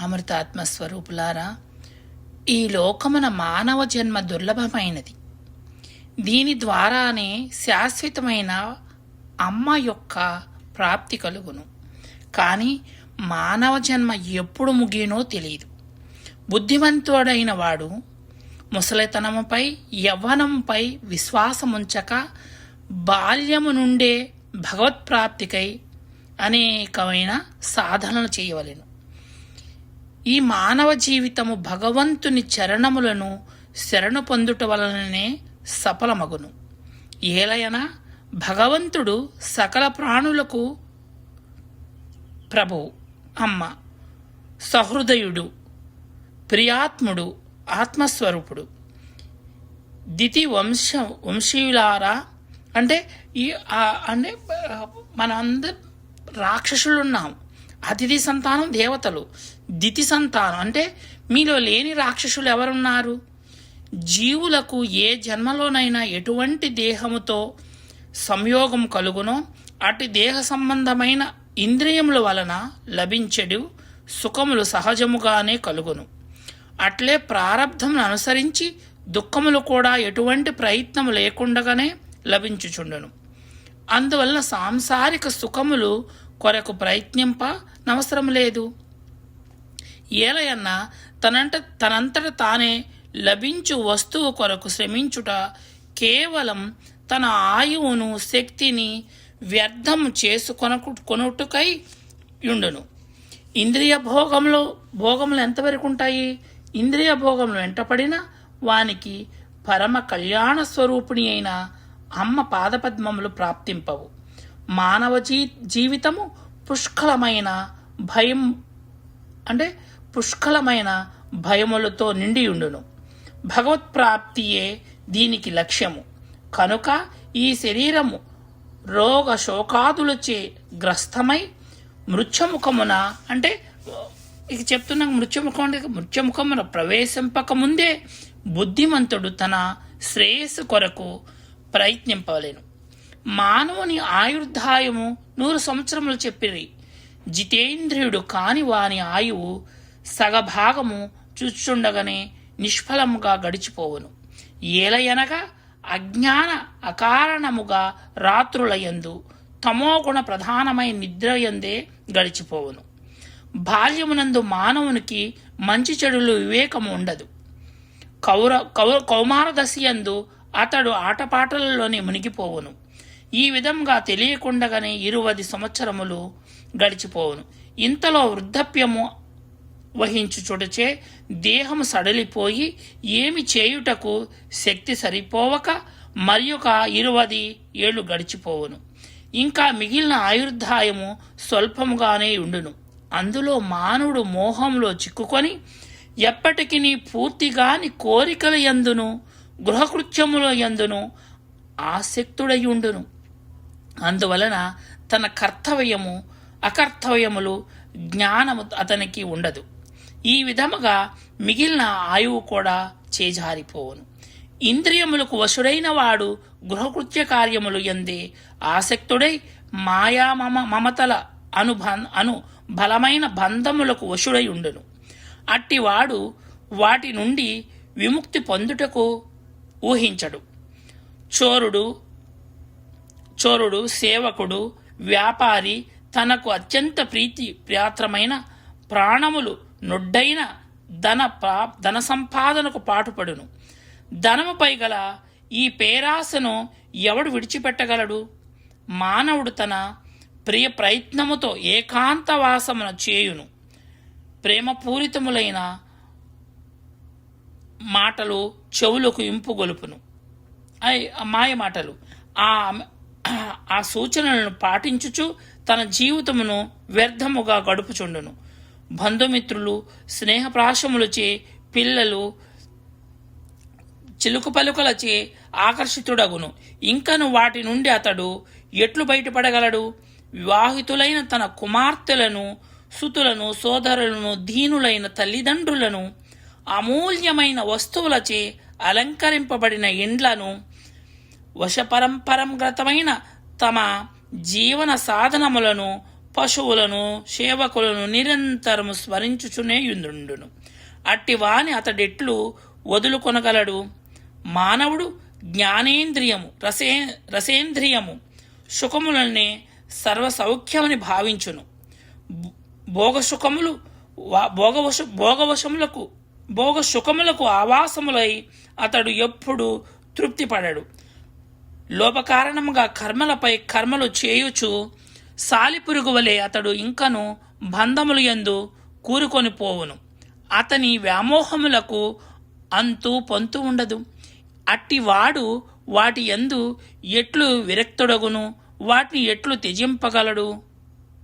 అమృతాత్మస్వరూపులారా ఈ లోకమున మానవ జన్మ దుర్లభమైనది. దీని ద్వారానే శాశ్వతమైన అమ్మ యొక్క ప్రాప్తి కలుగును. కానీ మానవ జన్మ ఎప్పుడు ముగినో తెలియదు బుద్ధివంతుడైన వాడు ముసలితనముపై యవ్వనంపై విశ్వాసముంచక బాల్యము నుండే భగవత్ప్రాప్తికై అనేకమైన సాధనలు చేయవలెను. ఈ మానవ జీవితము భగవంతుని చరణములను శరణు పొందుట వలననే సఫలమగును. ఏలయన భగవంతుడు సకల ప్రాణులకు ప్రభువు అమ్మ సహృదయుడు ప్రియాత్ముడు ఆత్మస్వరూపుడు. దితి వంశ వంశీయులారా అంటే ఈ అంటే ఆ, మనందరం రాక్షసులున్నాం అతిథి సంతానం దేవతలు. దితి సంతానం. అంటే మీలో లేని రాక్షసులు ఎవరున్నారు? జీవులకు ఏ జన్మలోనైనా ఎటువంటి దేహముతో సంయోగం కలుగునో అటు దేహ సంబంధమైన ఇంద్రియముల వలన లభించడు సుఖములు సహజముగానే కలుగును. అట్లే ప్రారంధమును అనుసరించి దుఃఖములు కూడా ఎటువంటి ప్రయత్నము లేకుండగానే లభించుచుండును. అందువలన సాంసారిక సుఖములు కొరకు ప్రయత్నింప నవసరం లేదు. ఏలయన్న తనంట తనంతట తానే లభించు వస్తువు కొరకు శ్రమించుట కేవలం తన ఆయువును శక్తిని వ్యర్థం చేసుకొనకు కొనుటకై ఉండును ఇంద్రియ భోగంలో భోగములు ఎంతవరకు ఉంటాయి? ఇంద్రియ భోగములు వెంటపడిన వానికి పరమ కళ్యాణ స్వరూపిణి అయిన అమ్మ పాదపద్మములు ప్రాప్తింపవు. మానవ జీ జీవితము పుష్కలమైన భయం అంటే పుష్కలమైన భయములతో నిండి ఉండును. భగవత్ప్రాప్తియే దీనికి లక్ష్యము. కనుక ఈ శరీరము రోగ శోకాదులచే గ్రస్తమై మృత్యముఖమున అంటే ఇక చెప్తున్న మృత్యుముఖం అంటే మృత్యముఖమున ప్రవేశింపక ముందే బుద్ధిమంతుడు తన శ్రేయస్సు కొరకు ప్రయత్నింపలేను. మానవుని ఆయుర్ధాయము నూరు సంవత్సరములు చెప్పిరి. జితేంద్రియుడు కాని వాని ఆయువు సగభాగము చూచుండగానే నిష్ఫలముగా గడిచిపోవును. ఏలయనగా అజ్ఞాన అకారణముగా రాత్రులయందు తమోగుణ ప్రధానమై నిద్రయందే గడిచిపోవును. బాల్యమునందు మానవునికి మంచి చెడులు వివేకము ఉండదు. కౌర కౌ కౌమారదశయందు అతడు ఆటపాటలలోనే మునిగిపోవును. ఈ విధంగా తెలియకుండగానే ఇరువది సంవత్సరములు గడిచిపోవును. ఇంతలో వృద్ధప్యము వహించుచుటచే దేహము సడలిపోయి ఏమి చేయుటకు శక్తి సరిపోవక మరి ఒక ఇరువది ఏళ్ళు గడిచిపోవును. ఇంకా మిగిలిన ఆయుర్దాయము స్వల్పముగానే ఉండును. అందులో మానవుడు మోహంలో చిక్కుకొని ఎప్పటికి పూర్తిగాని కోరికల యందును గృహకృత్యముల యందును ఆసక్తుడయుండును అందువలన తన కర్తవ్యము అకర్తవ్యములు జ్ఞానము అతనికి ఉండదు. ఈ విధముగా మిగిలిన ఆయువు కూడా చేజారిపోవును. ఇంద్రియములకు వశుడైన వాడు గృహకృత్య కార్యములు ఎందే ఆసక్తుడై మాయా మమ మమతల అను అను బలమైన బంధములకు వశుడై ఉండును. అట్టివాడు వాటి నుండి విముక్తి పొందుటకు ఊహించడు. చోరుడు చోరుడు సేవకుడు వ్యాపారి తనకు అత్యంత ప్రీతి ప్రియాత్రమైన ప్రాణములు నొడ్డైన ధన ప్రా ధన సంపాదనకు పాటుపడును. ధనముపై గల ఈ పేరాశను ఎవడు విడిచిపెట్టగలడు? మానవుడు తన ప్రియ ప్రయత్నముతో ఏకాంతవాసమున చేయును. ప్రేమపూరితములైన మాటలు చెవులకు ఇంపు గొలుపును. అయ్ మాయ మాటలు. ఆ ఆ సూచనలను పాటించుచు తన జీవితమును వ్యర్థముగా గడుపుచుండును. బంధుమిత్రులు స్నేహప్రాశములచే పిల్లలు చిలుకు పలుకలచే ఆకర్షితుడగును. ఇంకను వాటి నుండి అతడు ఎట్లు బయటపడగలడు? వివాహితులైన తన కుమార్తెలను సుతులను సోదరులను దీనులైన తల్లిదండ్రులను అమూల్యమైన వస్తువులచే అలంకరింపబడిన ఇండ్లను వశపరంపరంగతమైన తమ జీవన సాధనములను పశువులను సేవకులను నిరంతరము స్మరించుచునే యుందుండును. అట్టి వాని అతడెట్లు వదులుకొనగలడు. మానవుడు జ్ఞానేంద్రియము రసే రసేంద్రియము సుఖములనే సర్వసౌఖ్యమని భావించును. భోగసుఖములు భోగవశ భోగవశములకు భోగసుఖములకు ఆవాసములై అతడు ఎప్పుడు తృప్తిపడడు. లోపకారణముగా కర్మలపై కర్మలు చేయుచు సాలిపురుగు వలె అతడు ఇంకను బంధములు యందు కూరుకొని పోవును. అతని వ్యామోహములకు అంతు పొంతు ఉండదు. అట్టివాడు వాటి యందు ఎట్లు విరక్తుడగును వాటిని ఎట్లు త్యజింపగలడు?